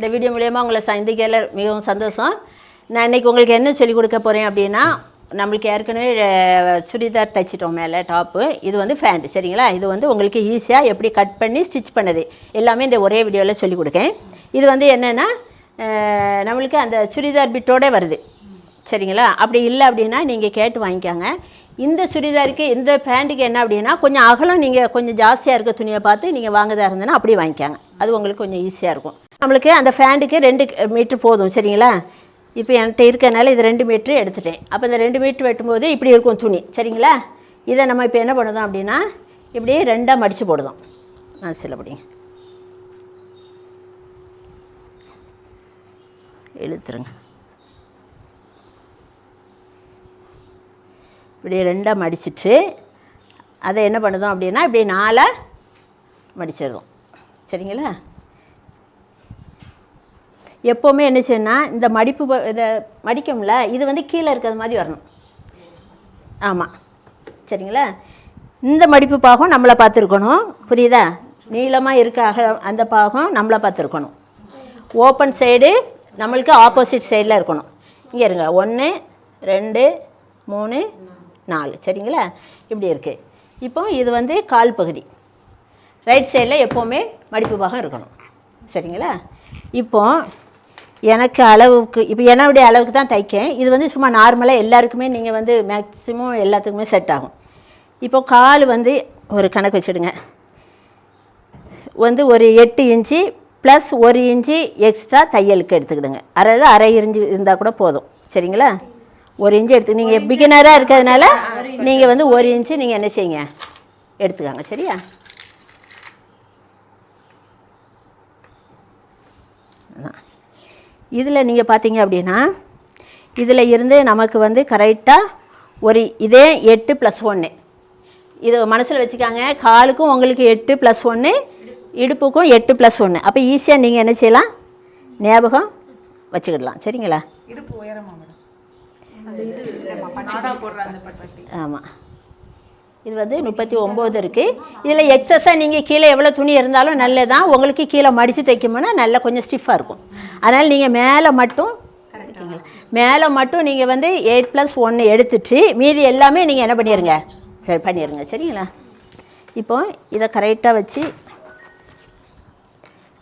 இந்த வீடியோ மூலியமாக உங்களை சந்திக்கல மிகவும் சந்தோஷம். நான் இன்னைக்கு உங்களுக்கு என்ன சொல்லிக் கொடுக்க போகிறேன் அப்படின்னா நம்மளுக்கு ஏற்கனவே சுடிதார் தைச்சிட்டோம் மேலே டாப்பு இது வந்து ஃபேண்ட் சரிங்களா? இது வந்து உங்களுக்கு ஈஸியாக எப்படி கட் பண்ணி ஸ்டிச் பண்ணது. எல்லாமே இந்த ஒரே வீடியோவில் சொல்லிக் கொடுக்கேன். இது வந்து என்னென்னா நம்மளுக்கு அந்த சுடிதார் பிட்டோட வருது. சரிங்களா? அப்படி இல்லை அப்படின்னா நீங்கள் கேட்டு வாங்கிக்கோங்க. இந்த சுடிதாருக்கு இந்த பேண்ட்டுக்கு என்ன அப்படின்னா கொஞ்சம் அகலம் நீங்கள் கொஞ்சம் ஜாஸ்தியாக இருக்க துணியை பார்த்து நீங்கள் வாங்குதா இருந்ததுன்னா அப்படி வாங்கிக்காங்க. அது உங்களுக்கு கொஞ்சம் ஈஸியாக இருக்கும். நம்மளுக்கு அந்த ஃபேண்டுக்கு ரெண்டு மீட்ரு போதும் சரிங்களா? இப்போ என்கிட்ட இருக்கிறனால இது ரெண்டு மீட்ரு எடுத்துட்டேன். அப்போ இந்த ரெண்டு மீட்ரு வெட்டும்போது இப்படி இருக்கும் துணி சரிங்களா? இதை நம்ம இப்போ என்ன பண்ணுதோம் அப்படின்னா இப்படி ரெண்டாக மடித்து போடுதோம். ஆ சில இழுத்துருங்க. இப்படி ரெண்டாக மடிச்சிட்டு அதை என்ன பண்ணுதோம் அப்படின்னா இப்படி நாலாக மடிச்சிடுறோம் சரிங்களா? எப்போவுமே என்ன செய்யணும்னா இந்த மடிப்பு இதை மடிக்கும்ல இது வந்து கீழே இருக்கிறது மாதிரி வரணும். ஆமாம் சரிங்களா? இந்த மடிப்பு பாகம் நம்மளை பார்த்துருக்கணும். புரியுதா? நீளமாக இருக்க அக அந்த பாகம் நம்மளை பார்த்துருக்கணும். ஓப்பன் சைடு நம்மளுக்கு ஆப்போசிட் சைடில் இருக்கணும். இங்கே இருங்க. ஒன்று ரெண்டு மூணு நாலு. சரிங்களா? இப்படி இருக்குது இப்போ இது வந்து கால் பகுதி. ரைட் சைடில் எப்போவுமே மடிப்பு பாகம் இருக்கணும். சரிங்களா? இப்போ எனக்கு அளவுக்கு இப்போ என்னுடைய அளவுக்கு தான் தைக்கேன். இது வந்து சும்மா நார்மலாக எல்லாருக்குமே நீங்கள் வந்து மேக்ஸிமம் எல்லாத்துக்குமே செட் ஆகும். இப்போ கால் வந்து ஒரு கணக்கு வச்சுடுங்க. வந்து ஒரு எட்டு இன்ச்சு ப்ளஸ் ஒரு இன்ச்சு எக்ஸ்ட்ரா தையலுக்கு எடுத்துக்கிடுங்க. அதாவது அரை இன்ச்சு இருந்தால் கூட போதும். சரிங்களா? ஒரு இன்ச்சு எடுத்து நீங்கள் பிகினராக இருக்கிறதுனால நீங்கள் வந்து ஒரு இன்ச்சு நீங்கள் என்ன செய்யுங்க? எடுத்துக்கோங்க. சரியா? இதில் நீங்கள் பார்த்தீங்க அப்படின்னா இதில் இருந்து நமக்கு வந்து கரெக்டாக ஒரு இதே எட்டு ப்ளஸ் ஒன்று. இது மனசில் வச்சுக்காங்க காலுக்கும் உங்களுக்கு எட்டு ப்ளஸ் ஒன்று இடுப்புக்கும் எட்டு ப்ளஸ் ஒன்று. அப்போ ஈஸியாக நீங்கள் என்ன செய்யலாம்? ஞாபகம் வச்சுக்கிடலாம். சரிங்களா? இடுப்பு உயரமா மேடம்? ஆமாம். இது வந்து முப்பத்தி ஒம்பது இருக்குது இதில் எக்ஸஸாக நீங்கள் கீழே எவ்வளோ துணி இருந்தாலும் நல்லதான். உங்களுக்கு கீழே மடித்து தைக்கணும்னா நல்லா கொஞ்சம் ஸ்டிஃபாக இருக்கும். அதனால் நீங்கள் மேலே மட்டும் மேலே மட்டும் நீங்கள் வந்து எயிட் ப்ளஸ் ஒன்று எடுத்துட்டு மீதி எல்லாமே நீங்கள் என்ன பண்ணிடுங்க சரி பண்ணிடுங்க சரிங்களா? இப்போ இதை கரெக்டாக வச்சு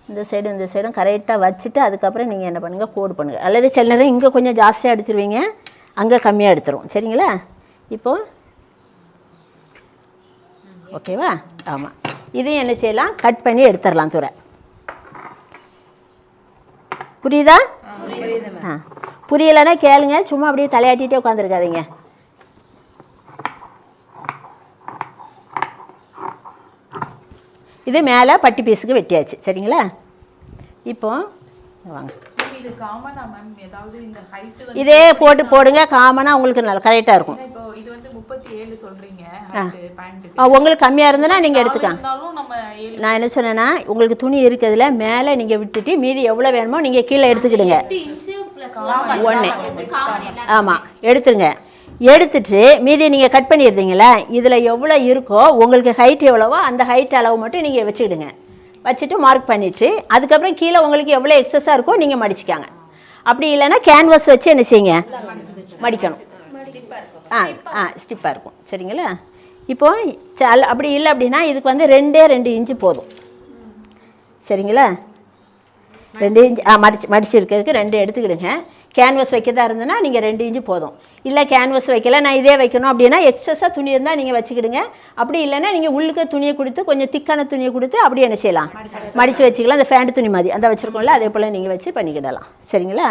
இந்த சைடும் இந்த சைடும் கரெக்டாக வச்சுட்டு அதுக்கப்புறம் நீங்கள் என்ன பண்ணுங்கள் கோடு பண்ணுங்கள் அல்லது சில நேரம் இங்கே கொஞ்சம் ஜாஸ்தியாக எடுத்துருவீங்க. அங்கே கம்மியாக எடுத்துரும். சரிங்களா? இப்போது ஓகேவா? ஆமாம் இதையும் என்ன செய்யலாம்? கட் பண்ணி எடுத்துடலாம் துறை. புரியுதா? ஆ. புரியலைன்னா கேளுங்க. சும்மா அப்படியே தலையாட்டிகிட்டே உட்காந்துருக்காதீங்க இது மேலே பட்டி பீஸுக்கு வெட்டியாச்சு. சரிங்களா? இப்போ வாங்க. இது காமனா மேம் ஏதாவது இந்த ஹைட் வந்து இதே போட்டு போடுங்க காமனாக உங்களுக்கு நல்லா கரெக்டாக இருக்கும். இப்போ இது வந்து முப்பத்தி ஏழு சொல்றீங்க ஹைட் பேண்ட்டுக்கு ஆ, உங்களுக்கு கம்மியாக இருந்ததுன்னா நீங்கள் எடுத்துக்கங்க இருந்தாலும் நம்ம ஏழு நான் என்ன சொன்னேன்னா உங்களுக்கு துணி இருக்கிறதுல மேலே நீங்கள் விட்டுட்டு மீதி எவ்வளோ வேணுமோ நீங்கள் கீழே எடுத்துக்கிடுங்க. ஒன்று ஆமாம் எடுத்துருங்க. எடுத்துட்டு மீதி நீங்கள் கட் பண்ணிடுறீங்களா இதில் எவ்வளோ இருக்கோ உங்களுக்கு ஹைட் எவ்வளவோ அந்த ஹைட் அளவு மட்டும் நீங்கள் வச்சுக்கிடுங்க. வச்சுட்டு மார்க் பண்ணிவிட்டு அதுக்கப்புறம் கீழே உங்களுக்கு எவ்வளோ எக்ஸஸாக இருக்கோ நீங்கள் மடிச்சிக்காங்க. அப்படி இல்லைன்னா கேன்வாஸ் வச்சு என்ன செய்யுங்க? மடிக்கணும். ஆ ஆ ஸ்டிப்பாக இருக்கும். சரிங்களா? இப்போது அப்படி இல்லை அப்படின்னா இதுக்கு வந்து ரெண்டே ரெண்டு இன்ச்சு போதும். சரிங்களா? ரெண்டு இன்ச்சு ஆ மடிச்சு மடிச்சிருக்கிறதுக்கு ரெண்டு எடுத்துக்கிடுங்க. கேன்வஸ் வைக்கிறதா இருந்ததுன்னா நீங்கள் ரெண்டு இன்ச்சு போதும். இல்லை கேன்வஸ் வைக்கல நான் இதே வைக்கணும் அப்படின்னா எக்ஸஸாக துணி இருந்தால் நீங்கள் வச்சுக்கிடுங்க. அப்படி இல்லைன்னா நீங்கள் உள்ளுக்க துணியை கொடுத்து கொஞ்சம் திக்கான துணியை கொடுத்து அப்படியே என்ன செய்யலாம்? மடித்து வச்சுக்கலாம். அந்த ஃபேண்ட் துணி மாதிரி. அந்த வச்சுருக்கோம்ல அதே போல் நீங்கள் வச்சு பண்ணிக்கிடலாம். சரிங்களா?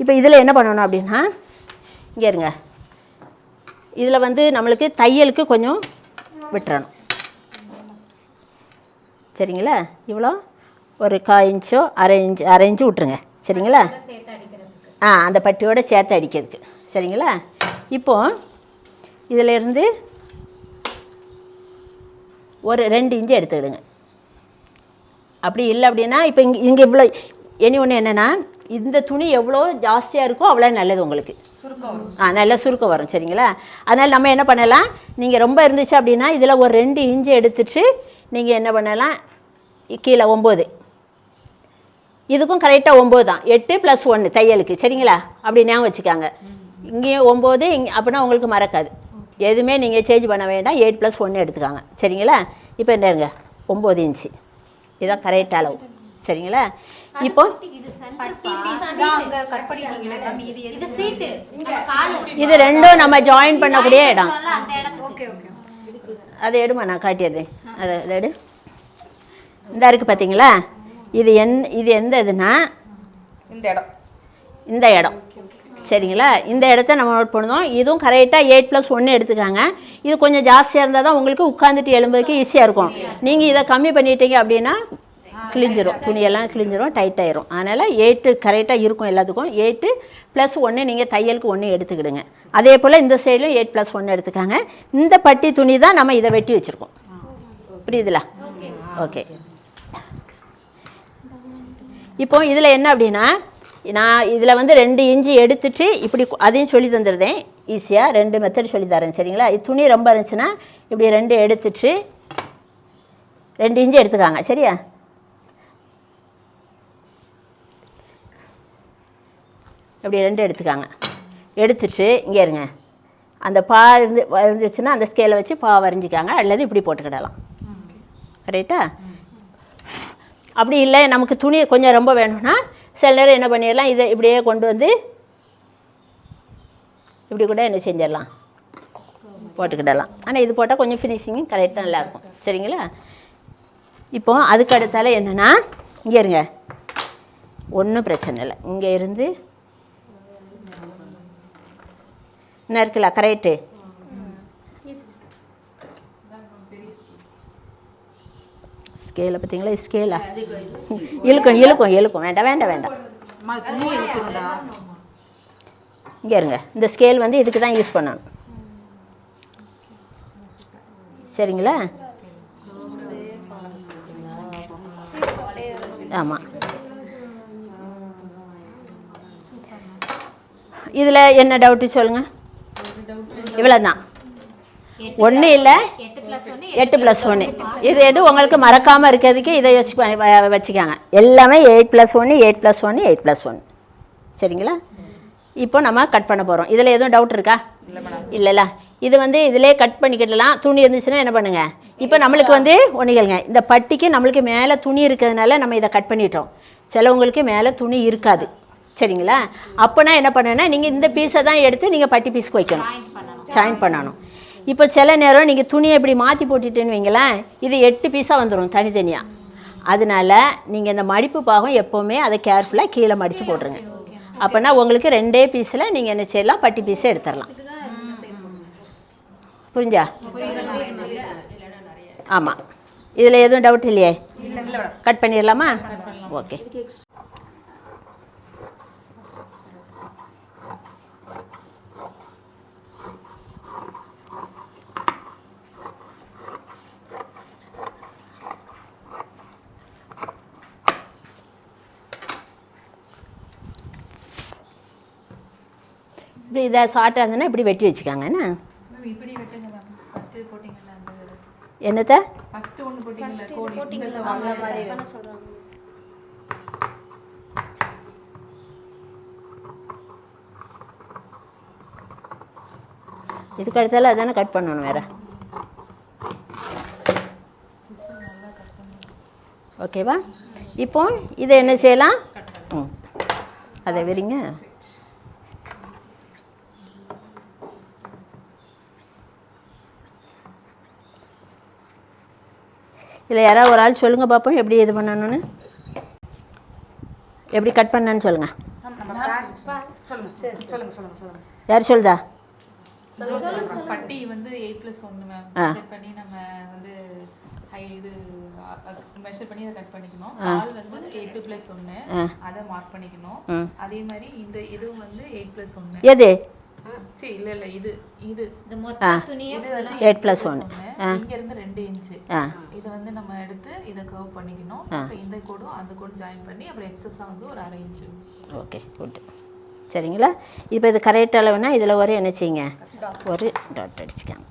இப்போ இதில் என்ன பண்ணணும் அப்படின்னா இங்கே இருங்க. இதில் வந்து நம்மளுக்கு தையலுக்கு கொஞ்சம் விட்டுறணும். சரிங்களா? இவ்வளோ. ஒரு கா இன்ச்சோ அரை இன்ச் அரை இன்ச்சு விட்ருங்க சரிங்களா? ஆ அந்த பட்டியோட சேர்த்து அடிக்கிறதுக்கு. சரிங்களா? இப்போ இதில் இருந்து ஒரு ரெண்டு இன்ச்சு எடுத்துக்கிடுங்க. அப்படி இல்லை அப்படின்னா இப்போ இங்கே இங்கே இவ்வளோ இனி ஒன்று என்னென்னா இந்த துணி எவ்வளோ ஜாஸ்தியாக இருக்கோ அவ்வளோ நல்லது உங்களுக்கு. ஆ நல்லா சுருக்கம் வரும் சரிங்களா? அதனால் நம்ம என்ன பண்ணலாம் நீங்கள் ரொம்ப இருந்துச்சு அப்படின்னா இதில் ஒரு ரெண்டு இன்ச்சு எடுத்துட்டு நீங்கள் என்ன பண்ணலாம் கீழே ஒம்பது இதுக்கும் கரெக்டாக ஒம்பது தான். எட்டு ப்ளஸ் ஒன்று தையலுக்கு. சரிங்களா? அப்படி ஞாபகம் வச்சுக்காங்க. இங்கேயும் ஒம்பது இங்கே அப்படின்னா உங்களுக்கு மறக்காது. எதுவுமே நீங்கள் சேஞ்ச் பண்ண வேண்டாம். எயிட் ப்ளஸ் ஒன்று எடுத்துக்காங்க. சரிங்களா? இப்போ என்னங்க ஒம்பது இன்ச்சு இதுதான் கரெக்ட் அளவு. சரிங்களா? இப்போ இது ரெண்டும் நம்ம ஜாயின் பண்ணக்கூடிய இடம். அதை எடுமா நான் காட்டிடுறேன் அதை அதை எடு. இந்த இருக்குது பார்த்தீங்களா இது என் இது எந்த இதுனா இந்த இடம். இந்த இடம். சரிங்களா? இந்த இடத்த நம்ம நோட் பண்ணுவோம் இதுவும் கரெக்டாக எயிட் ப்ளஸ் ஒன்று எடுத்துக்காங்க. இது கொஞ்சம் ஜாஸ்தியாக இருந்தால் தான் உங்களுக்கு உட்காந்துட்டு எழும்புறதுக்கு ஈஸியாக இருக்கும். நீங்கள் இதை கம்மி பண்ணிட்டீங்க அப்படின்னா கிழிஞ்சிரும். துணியெல்லாம் கிழிஞ்சிரும் டைட் ஆயிரும். அதனால் எயிட்டு கரெக்டாக இருக்கும் எல்லாத்துக்கும். எயிட்டு ப்ளஸ் ஒன்று நீங்கள் தையலுக்கு ஒன்று எடுத்துக்கிடுங்க. அதே போல் இந்த சைட்லையும் எயிட் ப்ளஸ் ஒன்று எடுத்துக்காங்க. இந்த பட்டி துணி தான் நம்ம இதை வெட்டி வச்சுருக்கோம். புரியுதுல? ஓகே. இப்போ இதில் என்ன அப்படின்னா நான் இதில் வந்து ரெண்டு இன்ச்சு எடுத்துட்டு இப்படி அதையும் சொல்லி தந்துருந்தேன் ஈஸியாக ரெண்டு மெத்தட் சொல்லி தரேன் சரிங்களா? இது துணி ரொம்ப இருந்துச்சுன்னா இப்படி ரெண்டு எடுத்துட்டு ரெண்டு இன்ச்சு எடுத்துக்காங்க சரியா? இப்படி ரெண்டு எடுத்துக்காங்க. எடுத்துட்டு இங்கே இருங்க. அந்த பா இருந்து இருந்துச்சுன்னா அந்த ஸ்கேலை வச்சு பா வரைஞ்சிக்காங்க அல்லது இப்படி போட்டுக்கிடலாம். ரைட்டா அப்படி இல்லை நமக்கு துணி கொஞ்சம் ரொம்ப வேணும்னா சில நேரம் என்ன பண்ணிடலாம் இதை இப்படியே கொண்டு வந்து இப்படி கூட என்ன செஞ்சிடலாம் போட்டுக்கிடலாம். ஆனால் இது போட்டால் கொஞ்சம் ஃபினிஷிங்கும் கரெக்டாக நல்லாயிருக்கும். சரிங்களா? இப்போ அதுக்கு அடுத்தால என்னென்னா இங்கே இருங்க. ஒன்றும் பிரச்சனை இல்லை. இங்கே இருந்து என்ன இருக்குல்ல கரெக்டு ஸ்கேலை பார்த்தீங்களா? ஸ்கேலா இழுக்கும் இழுக்கும் இழுக்கும். வேண்டாம் வேண்டாம் வேண்டாம். இங்கே இருங்க. இந்த ஸ்கேல் வந்து இதுக்கு தான் யூஸ் பண்ணணும். சரிங்களா? ஆமாம் இதில் என்ன டவுட்டு சொல்லுங்கள் இவ்வளோ தான் ஒன்றும் இல்லை. எட்டு பிளஸ் ஒன்று ஒன்று இது எது உங்களுக்கு மறக்காமல் இருக்கிறதுக்கு இதை யோசிச்சு வச்சுக்காங்க. எல்லாமே எயிட் ப்ளஸ் ஒன்று எயிட் ப்ளஸ் ஒன்று எயிட் ப்ளஸ் ஒன் சரிங்களா? இப்போ நம்ம கட் பண்ண போகிறோம் இதில் எதுவும் டவுட் இருக்கா? இல்லைல்ல. இது வந்து இதிலே கட் பண்ணிக்கிடலாம். துணி இருந்துச்சுன்னா என்ன பண்ணுங்க? இப்போ நம்மளுக்கு வந்து ஒன்று கேளுங்க. இந்த பட்டிக்கு நம்மளுக்கு மேலே துணி இருக்கிறதுனால நம்ம இதை கட் பண்ணிட்டோம். சிலவங்களுக்கு மேலே துணி இருக்காது. சரிங்களா? அப்போனா என்ன பண்ணுன்னா நீங்கள் இந்த பீஸை தான் எடுத்து நீங்கள் பட்டி பீஸ்க்கு வைக்கணும். ஜாயின் பண்ணணும். இப்போ சில நேரம் நீங்கள் துணியை இப்படி மாற்றி போட்டுட்டேன்னு வைங்களேன் இது எட்டு பீஸாக வந்துடும் தனித்தனியாக அதனால நீங்கள் இந்த மடிப்பு பாகம் எப்போவுமே அதை கேர்ஃபுல்லாக கீழே மடித்து போட்டுருங்க. அப்போனா உங்களுக்கு ரெண்டே பீஸில் நீங்கள் என்ன செய்யலாம் பட்டி பீஸை எடுத்துடலாம். புரிஞ்சா? ஆமாம் இதில் எதுவும் டவுட் இல்லையே? கட் பண்ணிடலாமா? ஓகே இப்படி இதை ஷார்ட்டாக இருந்ததுன்னா இப்படி வெட்டி வச்சுக்காங்க என்ன? என்னத்தை? இதுக்கு அடுத்தால அதானே கட் பண்ணணும் வேற? ஓகேவா இப்போ இதை என்ன செய்யலாம்? ம். அதை விரிங்க. இதில் யாராவது ஒரு ஆள் சொல்லுங்கள் பார்ப்போம் எப்படி இது பண்ணணும்னு? எப்படி கட் பண்ணன்னு சொல்லுங்கள் சொல்லுங்க. சொல்லுங்க சொல்லுங்க சொல்லுங்க யார் சொல்லுதா பட்டி வந்து எயிட் ப்ளஸ் ஒன்று மேம் பண்ணி நம்ம வந்து ஹை இது மெஷர் பண்ணி அதை கட் பண்ணிக்கணும். கால் வந்து எயிட் ப்ளஸ் ஒன்று அதை மார்க் பண்ணிக்கணும். அதே மாதிரி இந்த இதுவும் வந்து எயிட் ப்ளஸ் ஒன்று எது? சரி இல்ல இல்ல இது இது. இந்த. மொத்த துணியை எயிட் plus one. ஆ. இங்க இருந்து ரெண்டு இன்ச்சு ஆ. இதை வந்து நம்ம எடுத்து இதை கர்வ் பண்ணிக்கணும். இந்த கோடும் அந்த கோடும் ஜாயின் பண்ணி அப்புறம் எக்ஸஸாக வந்து ஒரு அரை இன்ச்சு ஓகே குட் சரிங்களா? இப்போ இது கரெக்ட் அளவுனா இதில் ஒரு என்ன செய்யுங்க? ஒரு டாட் அடிச்சுக்காங்க.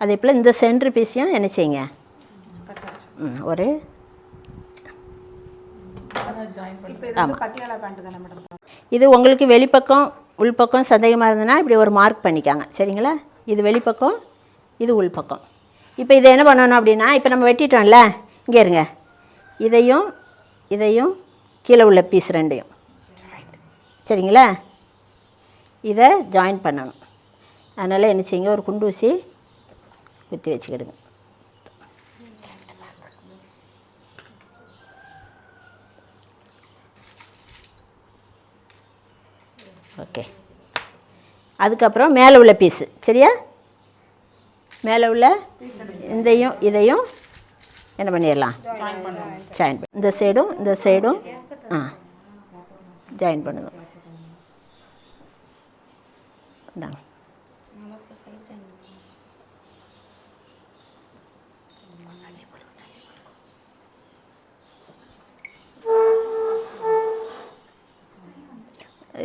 அதே போல் இந்த சென்ட்ரு பீஸையும் என்ன செய்யுங்க? ம், ஒரு ஜாயின் பண்ணி இப்போ இது வந்து பட்டியாலா பேண்ட் தானே மேடம் இது உங்களுக்கு வெளிப்பக்கம் உள்பக்கம் சந்தேகமாக இருந்ததுன்னா இப்படி ஒரு மார்க் பண்ணிக்காங்க. சரிங்களா? இது வெளிப்பக்கம் இது உள்பக்கம். இப்போ இதை என்ன பண்ணணும் அப்படின்னா இப்போ நம்ம வெட்டிட்டோம்ல இங்கே இருங்க. இதையும் இதையும் கீழே உள்ள பீஸ் ரெண்டையும். சரிங்களா? இதை ஜாயின் பண்ணணும். அதனால் என்ன செய்யுங்க? ஒரு குண்டூசி குத்தி வச்சுக்கிடுங்க. ஓகே அதுக்கப்புறம் மேலே உள்ள பீஸு சரியா? மேலே உள்ள இதையும் இதையும் என்ன பண்ணிடலாம்? ஜாயின் இந்த சைடும் இந்த சைடும் ஆ. ஜாயின் பண்ணுங்க. இந்தாங்க.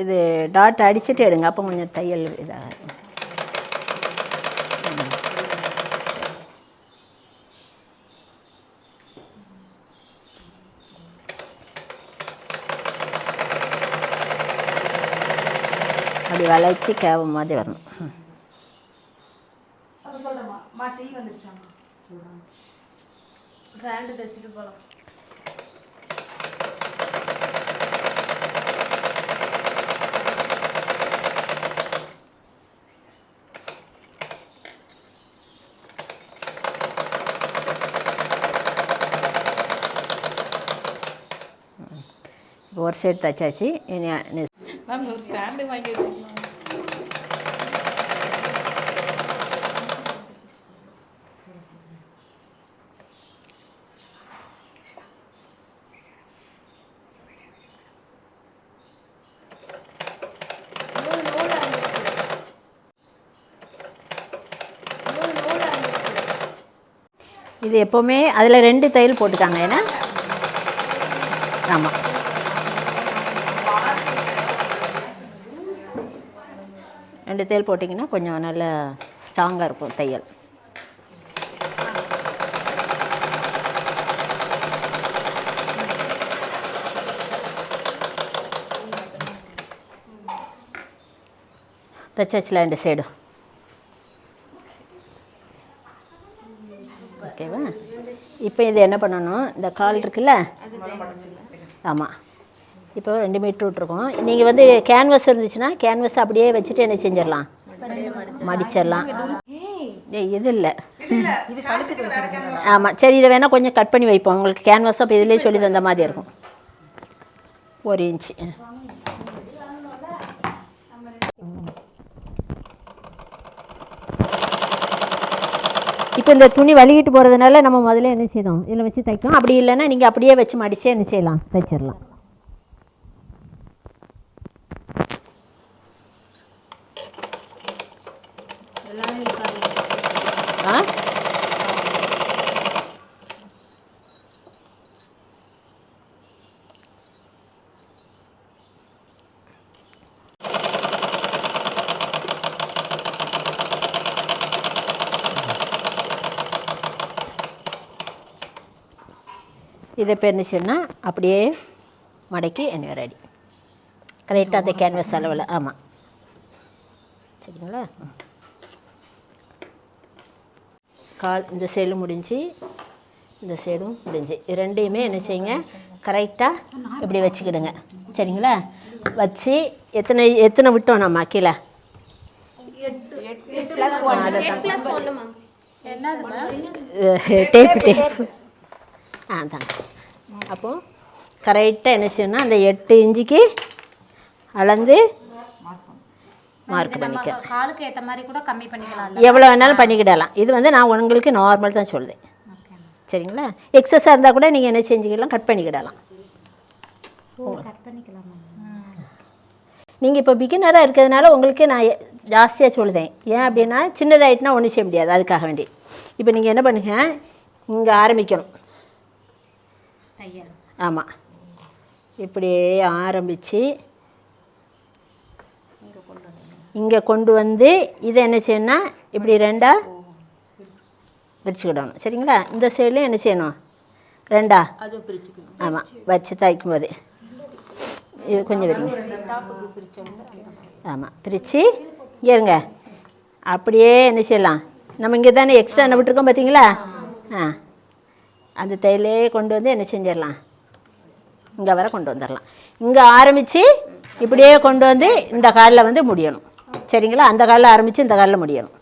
இது டாட் அடிச்சுட்டு எடுங்க அப்போ கொஞ்சம் தையல் இதாக. அப்படி வளைச்சி கேவ மாதிரி வரணும் ம். அது சொல்கிறேம்மா மா டீ வந்துருச்சாம்மா ஃபேண்ட் தைச்சிட்டு போகலாம் இப்போ ஒரு சைடு தைச்சாச்சு இனி மேம் ஒரு ஸ்டாண்டு வாங்கி வச்சுக்கலாம் இது எப்போவுமே அதில் ரெண்டு தையல் போட்டுக்காங்க ஏன்னா? ஆமாம் ரெண்டு தையல் போட்டிங்கன்னா கொஞ்சம் நல்ல ஸ்ட்ராங்காக இருக்கும் தையல். தைச்சாச்சுல ரெண்டு சைடும் ஓகேவா இப்போ இது என்ன பண்ணணும்? இந்த கால் இருக்குல்ல? ஆமாம் இப்போ ரெண்டு மீட்ரு விட்ருக்கோம் நீங்கள் வந்து கேன்வஸ் இருந்துச்சுன்னா கேன்வஸ் அப்படியே வச்சுட்டு என்ன செஞ்சிடலாம்? மடிச்சிடலாம். ஏய் இது இல்லை. இது கழுத்துக்கு வைக்கிறது ஆமாம் சரி இதை வேணால் கொஞ்சம் கட் பண்ணி வைப்போம். உங்களுக்கு கேன்வாஸ் அப்போ இதிலே சொல்லி தந்த மாதிரி இருக்கும். ஒரு இன்ச்சு இப்போ இந்த துணி வலிக்கிட்டு போகிறதுனால நம்ம முதல்ல என்ன செய்யணும் இதில் வச்சு தைக்கணும். அப்படி இல்லைன்னா நீங்கள் அப்படியே வச்சு மடிச்சே என்ன செய்யலாம்? தைச்சிடலாம். ஆ? இதை பெருந்துச்சுன்னா என்ன அப்படியே மடக்கி என்ன ரெடி கரெக்டாக அந்த கேன்வஸ் அளவில் ஆமாம் சரிங்களா ம். கால் இந்த சைடும் முடிஞ்சு இந்த சைடும் முடிஞ்சு. ரெண்டையுமே என்ன செய்யுங்க கரெக்டாக இப்படி வச்சுக்கிடுங்க. சரிங்களா? வச்சு எத்தனை எத்தனை விட்டோம் நம்ம கீழே? டேப்பு டேப்பு ஆ தான் அப்போது கரெக்டாக என்ன செய்யணும்னா அந்த எட்டு இஞ்சிக்கு அளந்து மார்க் பண்ணிக்க. காலுக்கு ஏற்ற மாதிரி கூட கம்மி பண்ணிக்கலாம்ல. எவ்வளோ வேணாலும் பண்ணிக்கிடலாம். இது வந்து நான் உங்களுக்கு நார்மல் தான் சொல்லுதேன் சரிங்களா? எக்ஸஸாக இருந்தால் கூட நீங்கள் என்ன செஞ்சுக்கிடலாம் கட் பண்ணிக்கிடலாம். கட் பண்ணிக்கலாம் நீங்கள் இப்போ பிகினராக இருக்கிறதுனால உங்களுக்கு நான் ஜாஸ்தியாக சொல்லுதேன் ஏன் அப்படின்னா சின்னதாயிட்டுனா ஒன்றும் செய்ய முடியாது. அதுக்காக வேண்டி. இப்போ நீங்கள் என்ன பண்ணுங்க? இங்கே ஆரம்பிக்கணும். ஆமாம் இப்படியே ஆரம்பித்து இங்கே கொண்டு வந்து இதை என்ன செய்யணும்னா இப்படி ரெண்டாக விரிச்சுக்கிடணும். சரிங்களா? இந்த சைட்லேயும் என்ன செய்யணும்? ரெண்டா? ஆமாம் வச்சு தைக்கும் போது இது கொஞ்சம் விரிங்க. ஆமாம் பிரித்து இருங்க அப்படியே என்ன செய்யலாம்? நம்ம இங்கே தானே எக்ஸ்ட்ரா என்ன விட்டுருக்கோம் பார்த்தீங்களா ஆ. அந்த தையலே கொண்டு வந்து என்ன செஞ்சிடலாம்? இங்கே வர கொண்டு வந்துடலாம். இங்கே ஆரம்பித்து இப்படியே கொண்டு வந்து இந்த காலில் வந்து முடியணும். சரிங்களா? அந்த காலில் ஆரம்பித்து இந்த காலில் முடியணும்.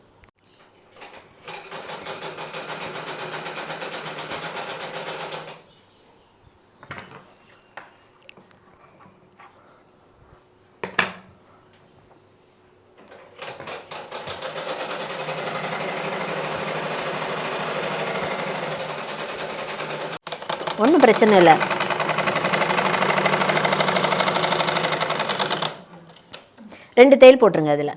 ஒன்றும் பிரச்சனை இல்லை. ரெண்டு தையல் போட்டுருங்க அதில்.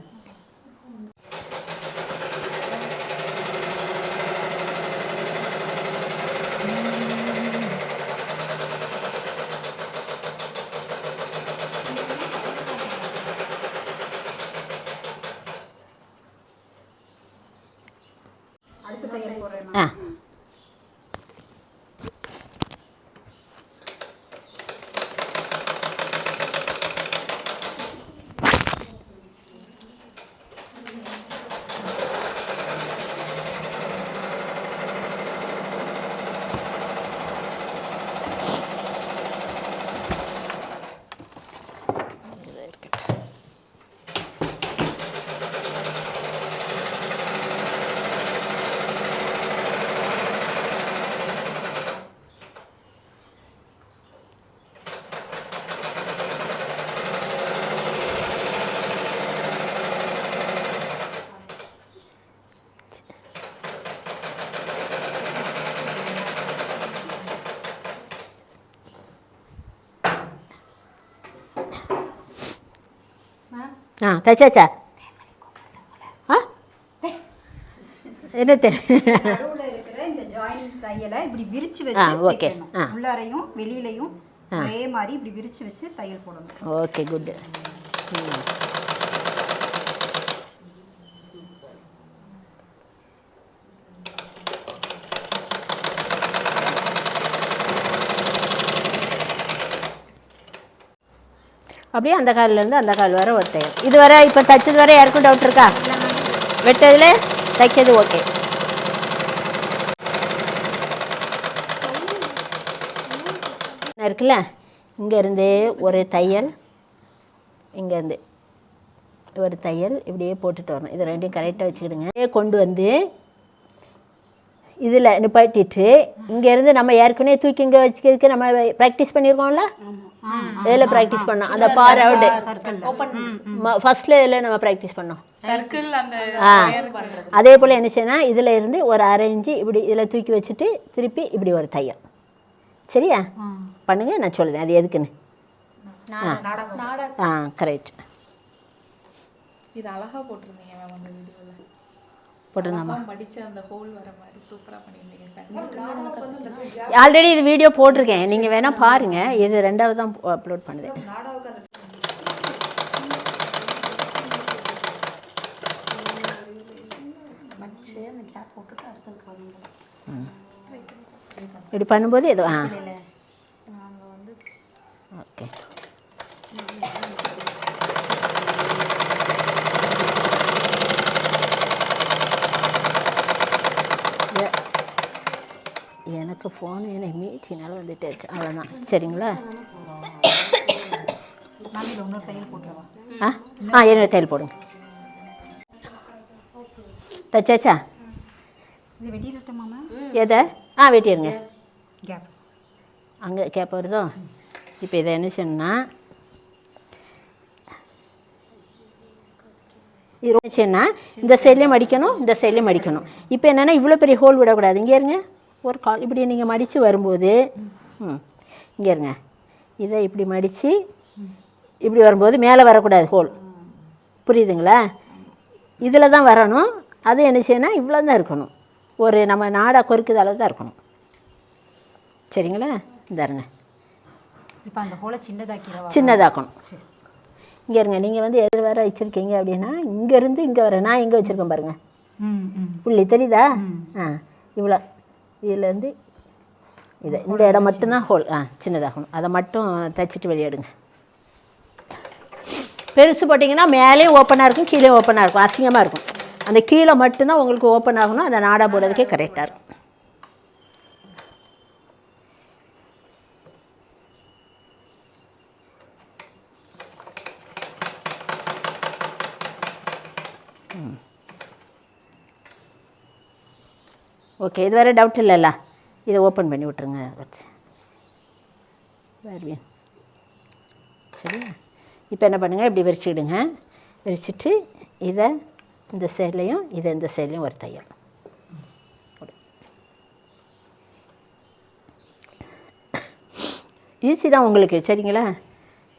ஆ தைச்சாச்சா? ஆ? என்ன தையலை இப்படி விரிச்சு வச்சு. உள்ளாரையும் வெளியிலையும் ஒரே மாதிரி இப்படி விரிச்சு வச்சு தையல் போடணும். ஓகே குட் அப்படியே அந்த கால்லேருந்து அந்த கால் வரை ஒரு தையல் இது வரை இப்போ தைச்சது வரை யாருக்கும் டவுட் இருக்கா? வெட்டதில் தைக்கிறது ஓகே இருக்குல்ல? இங்கேருந்து ஒரு தையல் இங்கேருந்து ஒரு தையல் இப்படியே போட்டுட்டு வரணும். இது ரெண்டையும் கரெக்டாக வச்சுக்கிடுங்க. கொண்டு வந்து இதில் நிப்பாட்டிட்டு இங்கேருந்து நம்ம ஏற்கனவே தூக்கி இங்கே வச்சுக்கிறதுக்கு நம்ம ப்ராக்டிஸ் பண்ணியிருக்கோம்ல இதில் ப்ராக்டிஸ் பண்ணோம்? அந்த பார் அவுட்டு ஃபஸ்ட்டில் இதில் நம்ம ப்ராக்டிஸ் பண்ணோம்? சர்க்கிள் அந்த ஆ. அதே போல் என்ன செய்யணும் இதில் இருந்து ஒரு அரை இன்ச்சு இப்படி இதில் தூக்கி வச்சுட்டு திருப்பி இப்படி ஒரு தையல். சரியா? பண்ணுங்க நான் சொல்லுதேன் அது எதுக்குன்னு? ஆ. கரெக்ட் இது அழகா போட்டிருந்தீங்க மேம் அந்த வீடியோல போட்டிருந்தாமா படிச்ச அந்த ஹோல் வர மாதிரி சூப்பரா பண்ணியிருந்தீங்க சார். ஆல்ரெடி இது வீடியோ போட்டிருக்கேன். நீங்கள் வேணால் பாருங்கள் இது ரெண்டாவது தான் அப்லோட் பண்ணுது. இப்படி பண்ணும்போது ஏதோ ஆ. ஓகே. எனக்கு ஃபோன் எனக்கு மீட்டினால வந்துட்டே இருக்கு. அவ்வளோதான் சரிங்களா? ஆ ஆ என்னோட தையல் போடுங்க. தச்சாச்சா? எதை? ஆ வெட்டிடுங்க கேப் அங்கே கேப்ப வருதோ? இப்போ இதை என்ன என்ன செய்யணும்னா இந்த சைட்லேயும் மடிக்கணும் இந்த சைட்லேயும் மடிக்கணும் இப்போ என்னென்னா இவ்வளோ பெரிய ஹோல் விடக்கூடாது. இங்கே இருங்க. ஒரு கால் இப்படி நீங்கள் மடித்து வரும்போது ம் இங்கே இருங்க. இதை இப்படி மடித்து இப்படி வரும்போது மேலே வரக்கூடாது ஹோல் புரியுதுங்களா? இதில் தான் வரணும். அது என்ன செய்யணும் இவ்வளோ தான் இருக்கணும். ஒரு நம்ம நாடா கொறுக்குது அளவு தான் இருக்கணும். சரிங்களா? இந்தாருங்க. இப்போ அந்த ஹோலை சின்னதாக்கிறவா சின்னதாக்கணும். இங்கே இருங்க. நீங்கள் வந்து எது வர வச்சுருக்கீங்க அப்படின்னா இங்கேருந்து இங்கே வர நான் எங்கே வச்சுருக்கேன் பாருங்கள் ம் ம். புள்ளி தெரியுதா? ஆ இவ்வளோ இதுலேருந்து இது இந்த இடம் மட்டும்தான் ஹோல் ஆ சின்னதாகணும். அதை மட்டும் தைச்சிட்டு வெளியெடுங்க பெருசு போட்டிங்கன்னா மேலேயும் ஓப்பனாக இருக்கும் கீழே ஓப்பனாக இருக்கும். அசிங்கமாக இருக்கும். அந்த கீழே மட்டும்தான் உங்களுக்கு ஓப்பன் ஆகணும். அந்த நாடா போடுறதுக்கே கரெக்டாக இருக்கும். ஓகே இது வேறு டவுட் இல்லைல்ல. இதை ஓப்பன் பண்ணி விட்ருங்க வருவீன் சரியா? இப்போ என்ன பண்ணுங்கள் இப்படி விரிச்சுக்கிடுங்க. விரிச்சிட்டு இதை இந்த சைட்லேயும் இதை இந்த சைட்லேயும் ஒரு தையல். ஈஸி தான் உங்களுக்கு சரிங்களா?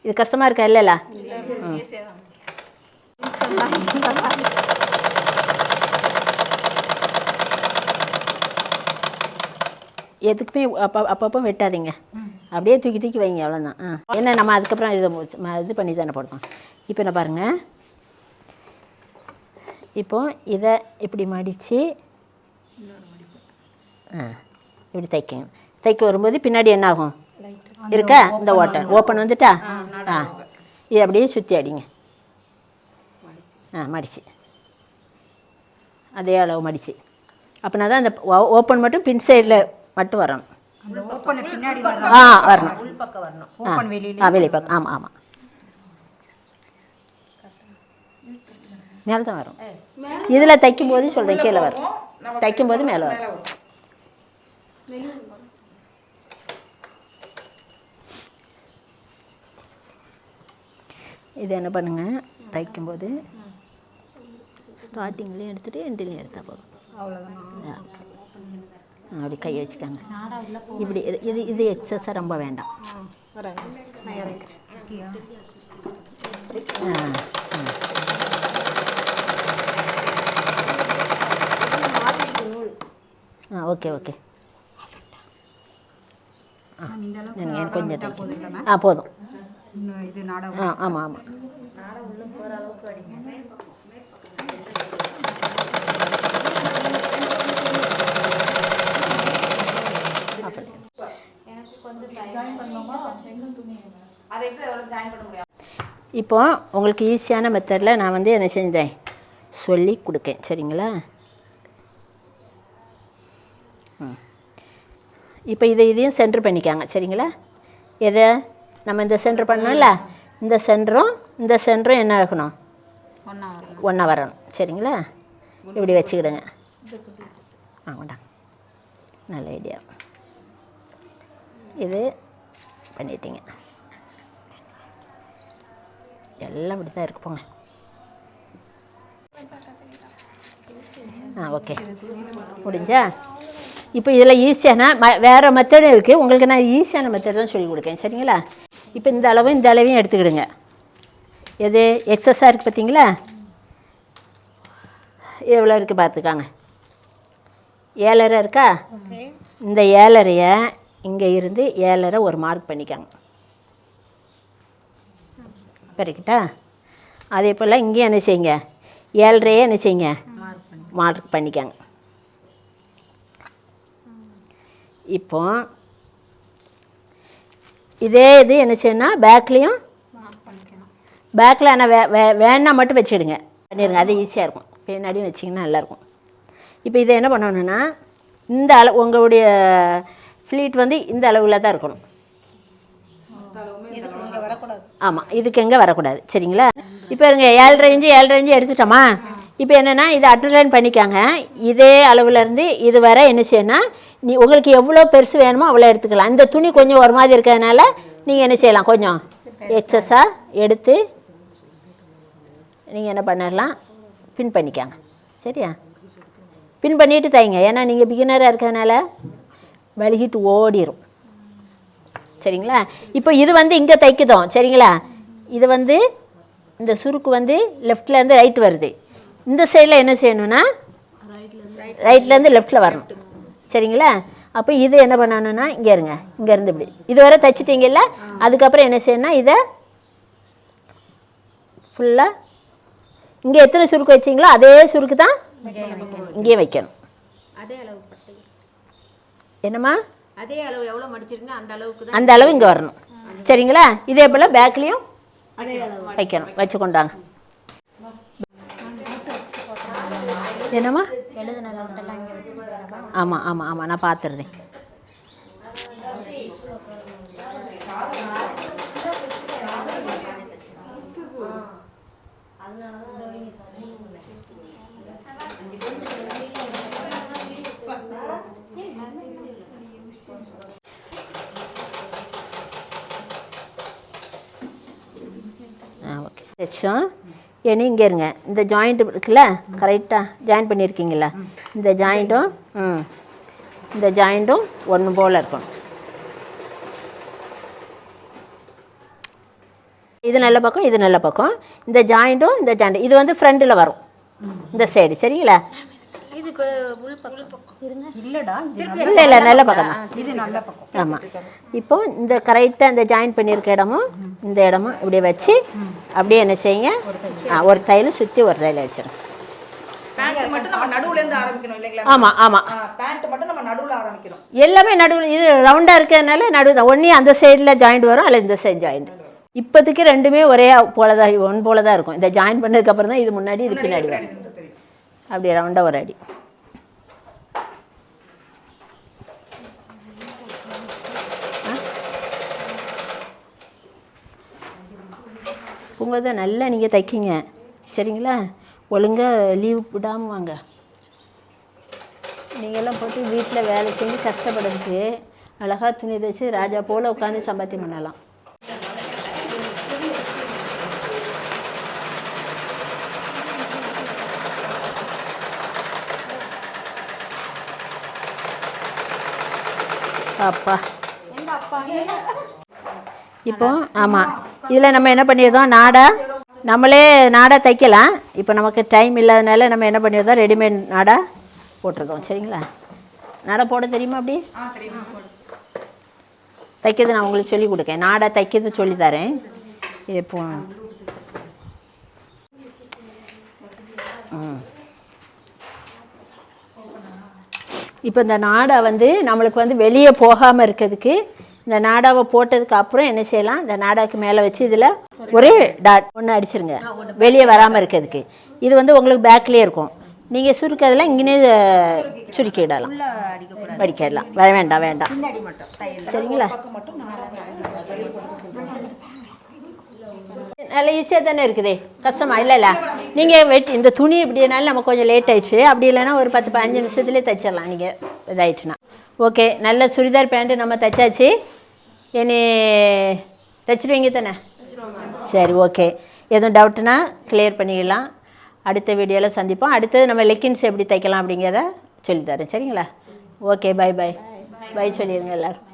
இது கஷ்டமாக இருக்கா? இல்லைல்ல? எதுக்குமே அப்போ அப்பப்போ வெட்டாதீங்க. அப்படியே தூக்கி தூக்கி வைங்க அவ்வளோதான் ஆ. என்ன நம்ம அதுக்கப்புறம் இதை இது பண்ணி தானே போடுறோம் இப்போ என்ன பாருங்கள் இப்போ இதை இப்படி மடித்து ஆ இப்படி தைக்கணும். தைக்க வரும்போது பின்னாடி என்ன ஆகும்? இருக்கா? இந்த ஓட்டன் ஓப்பன் வந்துட்டா? ஆ. இது அப்படியே சுற்றி அடிங்க. ஆ மடிச்சு. அதே அளவு மடிச்சு. அப்படின்னா தான் அந்த ஓப்பன் மட்டும் பின் சைடில் மட்டும் வரணும். ஆ வரணும். ஆ வெளியே பக்கம். ஆமாம் ஆமாம் மேலே தான் வரும் இதில் தைக்கும்போது சொல்கிறேன் கீழே வரும். தைக்கும்போது மேலே வரும். இது என்ன பண்ணுங்க? தைக்கும்போது ஸ்டார்டிங்லேயும் எடுத்துகிட்டு எண்ட்லேயும் எடுத்தால் போதும். அவ்வளோதான் அப்படி கை வச்சுக்காங்க. இப்படி இது இது இது எக்ஸஸாக ரொம்ப வேண்டாம். ஆ ஆ ஓகே ஓகே. நீங்கள் எனக்கு கொஞ்சம் விட்டா போதும்? ஆ போதும். இன்னும் ஆமாம் இப்போ உங்களுக்கு ஈஸியான மெத்தடில் நான் வந்து என்ன செஞ்சேன்? சொல்லி கொடுக்கேன். சரிங்களா. இப்போ இதை இதையும் சென்டர் பண்ணிக்காங்க. சரிங்களா? எதை? நம்ம இந்த சென்டர் பண்ணோம்ல? இந்த சென்டரும் இந்த சென்டரும் என்ன ஆகணும்? ஒன்றா ஒன்றா வரணும். சரிங்களா? இப்படி வச்சுக்கிடுங்க. ஆ வேண்டாம் நல்ல ஐடியா இது பண்ணிட்டீங்க. எல்லாம் இப்படி தான் இருக்கு போங்க. ஆ ஓகே. முடிஞ்சா? இப்போ இதில் ஈஸியான ம வேறு மெத்தடும் இருக்குது உங்களுக்கு நான் ஈஸியான மெத்தட் தான் சொல்லி கொடுக்கேன். சரிங்களா? இப்போ இந்த அளவும் இந்த அளவையும் எடுத்துக்கிடுங்க. எது? எக்ஸஸாக இருக்குது பார்த்தீங்களா எவ்வளோ இருக்குது பார்த்துக்காங்க ஏழரை இருக்கா? இந்த ஏழரையை இங்கே இருந்து ஏழரை ஒரு மார்க் பண்ணிக்காங்க. கரெக்டா அதே போல் இங்கேயும் என்ன செய்யுங்க? ஏழரையே என்ன செய்யுங்க? மார்க் பண்ணிக்கங்க. இப்போ இதே இது என்ன செய்யணும் பேக்லேயும் பேக்கில் ஆனால் வே வே வேணா மட்டும் வச்சுடுங்க. பண்ணிடுங்க. அது ஈஸியாக இருக்கும். பின்னாடியும் வச்சிங்கன்னா நல்லாயிருக்கும் இப்போ இதை என்ன பண்ணணுன்னா இந்த அளவு உங்களுடைய ஃப்ளீட் வந்து இந்த அளவில் தான் இருக்கணும். ஆமாம் இதுக்கு எங்கே வரக்கூடாது. சரிங்களா? இப்போ இருங்க ஏழரை இன்ச்சு ஏழரை இன்ச்சு எடுத்துட்டோமா? இப்போ என்னென்னா இதை அட்டர்லைன் பண்ணிக்காங்க. இதே அளவுலேருந்து இது வரை என்ன செய்யணும் நீ உங்களுக்கு எவ்வளோ பெருசு வேணுமோ அவ்வளோ எடுத்துக்கலாம். இந்த துணி கொஞ்சம் ஒரு மாதிரி இருக்கிறதுனால நீங்கள் என்ன செய்யலாம்? கொஞ்சம் எக்ஸஸாக எடுத்து நீங்கள் என்ன பண்ணிடலாம் பின் பண்ணிக்காங்க. சரியா? பின் பண்ணிவிட்டு தைங்க ஏன்னா நீங்கள் பிகினராக இருக்கிறதுனால வலிகிட்டு ஓடிரும். சரிங்களா? இப்போ இது வந்து இங்கே தைக்குதோம் சரிங்களா? இது வந்து இந்த சுருக்கு வந்து லெஃப்ட்லேருந்து ரைட் வருது. இந்த சைடில் என்ன செய்யணும்னா ரைட்லேருந்து லெஃப்ட்டில் வரணும். சரிங்களா? அப்போ இது என்ன பண்ணணும்னா இங்கே இருங்க இங்கேருந்து இப்படி. இது வரை தைச்சிட்டிங்கல்ல அதுக்கப்புறம் என்ன செய்யணும்னா இதை ஃபுல்லாக இங்கே எத்தனை சுருக்கு வச்சிங்களோ அதே சுருக்கு தான் இங்கேயே வைக்கணும். அதே என்னம்மா? அதே அளவு எவ்வளோ மடிச்சிருக்கீங்க அந்த அளவுக்கு தான் அந்த அளவு இங்கே வரணும். சரிங்களா? இதே போல் பேக்லேயும் வைக்கணும். வச்சு கொண்டாங்க என்னம்மா? ஆமாம் ஆமாம் ஆமாம் நான் பார்த்துருந்தேன். தைச்சோம் இனி இங்கே இருங்க. இந்த ஜாயிண்ட் இருக்குல்ல? கரெக்டாக ஜாயின் பண்ணியிருக்கீங்களா இந்த ஜாயிண்ட்டும் ம். இந்த ஜாயிண்ட்டும் ஒன்று போல் இருக்கணும் இது நல்ல பக்கம் இது நல்ல பக்கம். இந்த ஜாயிண்ட்டும் இந்த ஜாயிண்ட் இது வந்து ஃப்ரண்டில் வரும். இந்த சைடு சரிங்களா? இல்லை நல்ல பக்கம் தான். ஆமாம் இப்போ இந்த கரெக்டாக இந்த ஜாயின் பண்ணியிருக்க இடமும் இந்த இடமும் இப்படி வச்சு அப்படியே என்ன செய்யுங்க? ஆ ஒரு தையல் சுற்றி ஒரு தையல் அடிச்சிடும் பேண்ட் மட்டும் நம்ம நடுவுல இருந்து ஆரம்பிக்கணும் இல்லைங்களா? ஆமாம் ஆமாம் பேண்ட் மட்டும் நம்ம நடுவுல ஆரம்பிக்கணும். எல்லாமே நடுவில் இது ரவுண்டாக இருக்கிறதுனால நடுவு தான். ஒன்றே அந்த சைடில் ஜாயிண்ட் வரும் அல்ல இந்த சைடு ஜாயிண்ட் இப்போதைக்கு ரெண்டுமே ஒரே போல தான் ஒன் போல தான் இருக்கும். இந்த ஜாயின் பண்ணதுக்கப்புறம் தான் இது முன்னாடி இது பின்னாடி வரும். அப்படி ரவுண்டாக ஒரு அடி. உங்களது நல்லா நீங்கள் தைக்கிங்க. சரிங்களா? ஒழுங்காக லீவ் விடாமல் வாங்க. நீங்கள்லாம் போட்டு வீட்டில் வேலை செஞ்சு கஷ்டப்படுறதுக்கு அழகாக துணி தைச்சு ராஜா போல் உட்காந்து சம்பாத்தியம் பண்ணலாம். அப்பா. இப்போ ஆமாம் இதில் நம்ம என்ன பண்ணியிருந்தோம் நாடா நம்மளே நாடா தைக்கலாம். இப்போ நமக்கு டைம் இல்லாதனால நம்ம என்ன பண்ணியிருந்தோம் ரெடிமேட் நாடா போட்டிருக்கோம். சரிங்களா? நாடா போட தெரியுமா அப்படி? தைக்கிறது நான் உங்களுக்கு சொல்லி கொடுக்கேன். நாடா தைக்கிறது சொல்லி தரேன். இது ம். இப்போ இந்த நாடா வந்து நம்மளுக்கு வந்து வெளியே போகாமல் இருக்கிறதுக்கு இந்த நாடாவை போட்டதுக்கு அப்புறம் என்ன செய்யலாம்? இந்த நாடாவுக்கு மேலே வச்சு இதில் ஒரே டாட் ஒன்று அடிச்சிருங்க. வெளியே வராமல் இருக்கிறதுக்கு. இது வந்து உங்களுக்கு பேக்லேயே இருக்கும். நீங்கள் சுருக்கிறதுல இங்கேனே சுருக்கிடலாம் வடிக்கிடலாம் வர வேண்டாம் வேண்டாம். சரிங்களா? நல்ல ஈஸியாக தானே இருக்குதே? கஷ்டமா? இல்லைல்ல நீங்கள் வெட்டி இந்த துணி இப்படினாலும் நம்ம கொஞ்சம் லேட் ஆயிடுச்சு. அப்படி இல்லைன்னா ஒரு பத்து பதினஞ்சு நிமிஷத்துலேயே தைச்சிடலாம். நீங்கள் இதாயிடுச்சுன்னா. ஓகே நல்ல சுடிதார் பேண்ட்டு நம்ம தைச்சாச்சு. இனி தைச்சிருவீங்க தானே? சரி ஓகே எதுவும் டவுட்னா கிளியர் பண்ணிக்கலாம் அடுத்த வீடியோவில் சந்திப்போம். அடுத்தது நம்ம லெக்கின்ஸ் எப்படி தைக்கலாம் அப்படிங்கிறத சொல்லித்தரேன் சரிங்களா? ஓகே பை பை பை சொல்லிடுங்க எல்லோரும்.